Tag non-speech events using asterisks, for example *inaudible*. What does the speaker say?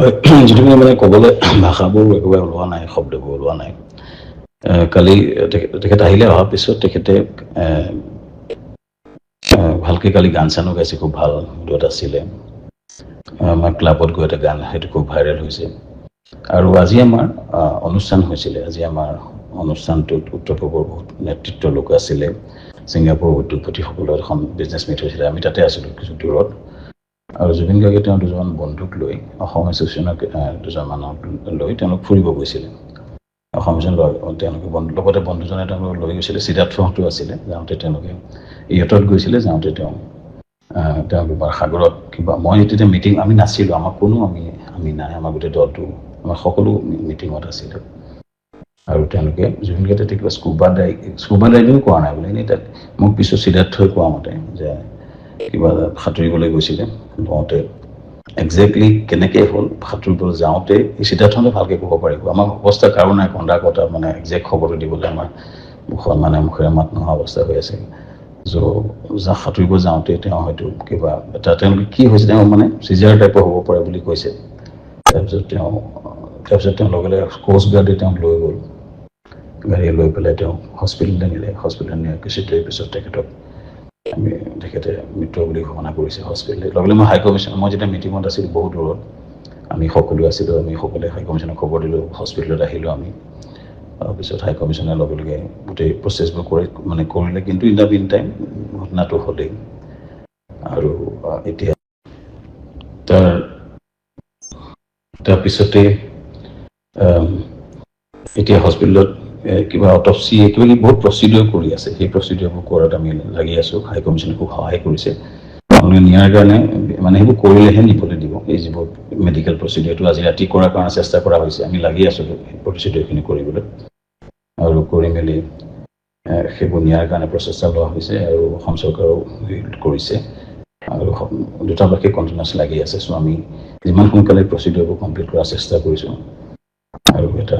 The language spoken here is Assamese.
*coughs* হয় যিটো মানে ক'বলৈ *coughs* ভাষাবোৰ একেবাৰে ওলোৱা নাই শব্দবোৰ ওলোৱা নাই কালি তেখেত আহিলে অহাৰ পিছত তেখেতে ভালকে কালি গান চানো গাইছে খুব ভাল দুৰত আছিলে। আমাৰ ক্লাবত গৈ এটা গান সেইটো খুব ভাইৰেল হৈছে। আৰু আজি আমাৰ অনুষ্ঠান হৈছিলে আজি আমাৰ অনুষ্ঠানটোত উত্তৰ পূবৰ বহুত নেতৃত্ব লোক আছিলে ছিংগাপুৰ উদ্যোগপতিসকলৰ এখন বিজনেছ মিট হৈছিলে আমি তাতে আছিলোঁ কিছু দূৰত। আৰু জুবিন গাৰ্গে তেওঁ দুজন বন্ধুক লৈ অসম এছ'চিয়েশ্যনৰ আহ, দুজন মানুহক লৈ তেওঁলোক ফুৰিব গৈছিলে। অসম এছ'চিয়েশ্যন লগ তেওঁলোকে বন্ধু লগতে বন্ধুজনে তেওঁলোকক লৈ গৈছিলে। সিদ্ধাৰ্থহঁতো আছিলে যাওঁতে তেওঁলোকে ইয়টত গৈছিলে যাওঁতে তেওঁ আহ, তেওঁ কিবা সাগৰত কিবা মই তেতিয়া মিটিং আমি নাছিলোঁ আমাৰ কোনো আমি আমি নাই আমাৰ গোটেই দলটো আমাৰ সকলো মিটিঙত আছিলে। আৰু তেওঁলোকে জুবিন গাৰ্গে কিবা স্কুবা ডাই স্কুবা ডাইভিং কৰা নাই বোলে। এনেই তাত মোক পিছত সিদ্ধাৰ্থই কোৱা মতে যে কিবা সাঁতুৰিবলৈ গৈছিলে লওঁতে। একজেক্টলি কেনেকৈ হ'ল সাঁতুৰিবলৈ যাওঁতে এই ভালকৈ ক'ব পাৰিব। আমাৰ অৱস্থা কাৰো নাই কন্দা কটা মানে একজেক্ট খবৰটো দিবলৈ আমাৰ মুখত মানে মুখেৰে মাত নোহোৱা অৱস্থা হৈ আছে। য' যা সাঁতুৰিব যাওঁতে তেওঁ হয়তো কিবা এটা তেওঁলোকে কি হৈছে তেওঁ মানে চিজাৰ টাইপৰ হ'ব পাৰে বুলি কৈছে। তাৰপিছত তেওঁ তাৰপিছত তেওঁ লগে লগে কোচ গাৰ্ডে তেওঁক লৈ গ'ল। গাড়ীয়ে লৈ পেলাই তেওঁক হস্পিটেললৈ নিলে। হস্পিটেল নিয়াৰ কিছু দেৰি পিছত তেখেতক আমি তেখেতে মৃত্যু বুলি ঘোষণা কৰিছে হস্পিটেল লগে লগে মই হাই কমিশ্যন মই যেতিয়া মিটিঙত আছিলোঁ বহুত দূৰত আমি সকলো আছিলোঁ আমি সকলোৱে হাই কমিশ্যনক খবৰ দিলোঁ হস্পিটেলত আহিলোঁ আমি। তাৰপিছত হাই কমিশ্যনে লগে লগে গোটেই প্ৰচেছবোৰ কৰি মানে কৰিলে কিন্তু ইন দ্য মিন টাইম ঘটনাটো হ'লেই। আৰু এতিয়া তাৰ তাৰপিছতে এতিয়া হস্পিটেলত কিবা অটপচি কিবা কিবি বহুত প্ৰচিডিঅ'ৰ কৰি আছে। সেই প্ৰচিডিঅ'বোৰ কৰাত আমি লাগি আছোঁ। হাই কমিশ্যনে খুব সহায় কৰিছে। তেওঁলোকে নিয়াৰ কাৰণে মানে সেইবোৰ কৰিলেহে নিবলৈ দিব। এই যিবোৰ মেডিকেল প্ৰচিডিঅ'টো আজি ৰাতি কৰাৰ কাৰণে চেষ্টা কৰা হৈছে। আমি লাগি আছোঁ সেই প্ৰচিডিঅ'খিনি কৰিবলৈ। আৰু কৰি মেলি সেইবোৰ নিয়াৰ কাৰণে প্ৰচেষ্টা লোৱা হৈছে আৰু অসম চৰকাৰেও কৰিছে। আৰু দুটাবাসী কণ্টিনিউছ লাগি আছে। চ' আমি যিমান সোনকালে প্ৰচিডিঅ'বোৰ কমপ্লিট কৰাৰ চেষ্টা কৰিছোঁ। আৰু এটা